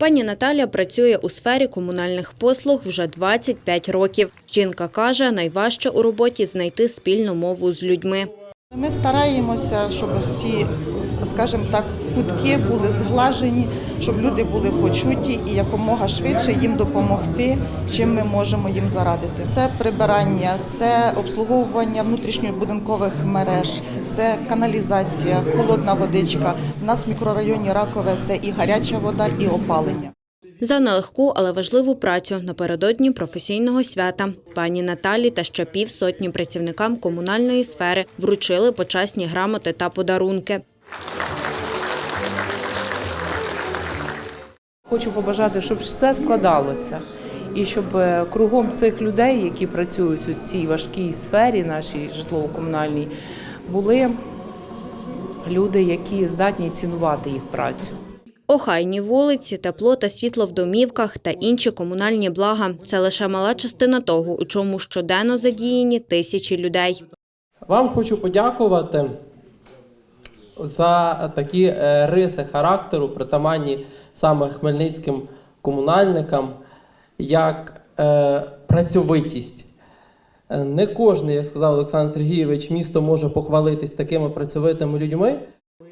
Пані Наталя працює у сфері комунальних послуг вже 25 років. Жінка каже, найважче у роботі знайти спільну мову з людьми. Ми стараємося, щоб всі, скажімо так, кутки були зглажені, щоб люди були почуті і якомога швидше їм допомогти, чим ми можемо їм зарадити. Це прибирання, це обслуговування внутрішньобудинкових мереж, це каналізація, холодна водичка. У нас в мікрорайоні Ракове це і гаряча вода, і опалення. За нелегку, але важливу працю напередодні професійного свята пані Наталі та ще півсотні працівникам комунальної сфери вручили почесні грамоти та подарунки. Хочу побажати, щоб все складалося. І щоб е, кругом цих людей, які працюють у цій важкій сфері, нашій житлово-комунальній, були люди, які здатні цінувати їх працю. Охайні вулиці, тепло та світло в домівках та інші комунальні блага це лише мала частина того, у чому щоденно задіяні тисячі людей. Вам хочу подякувати за такі е, риси характеру, притаманні саме хмельницьким комунальникам, як е, працьовитість. Не кожен, як сказав Олександр Сергійович, місто може похвалитись такими працьовитими людьми.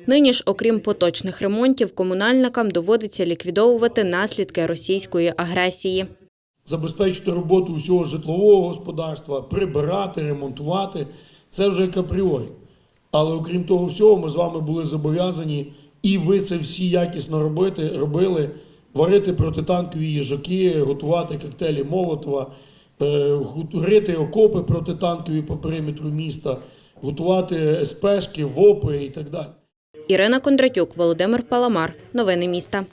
Нині ж, окрім поточних ремонтів, комунальникам доводиться ліквідовувати наслідки російської агресії. забезпечити роботу усього житлового господарства, прибирати, ремонтувати це вже як апріорі. Але окрім того всього, ми з вами були зобов'язані, і ви це всі якісно робити, робили, варити протитанкові їжаки, готувати коктейлі Молотова, е, рити окопи протитанкові по периметру міста, готувати СПшки, ВОПи і так далі. Ірина Кондратюк, Володимир Паламар. Новини міста.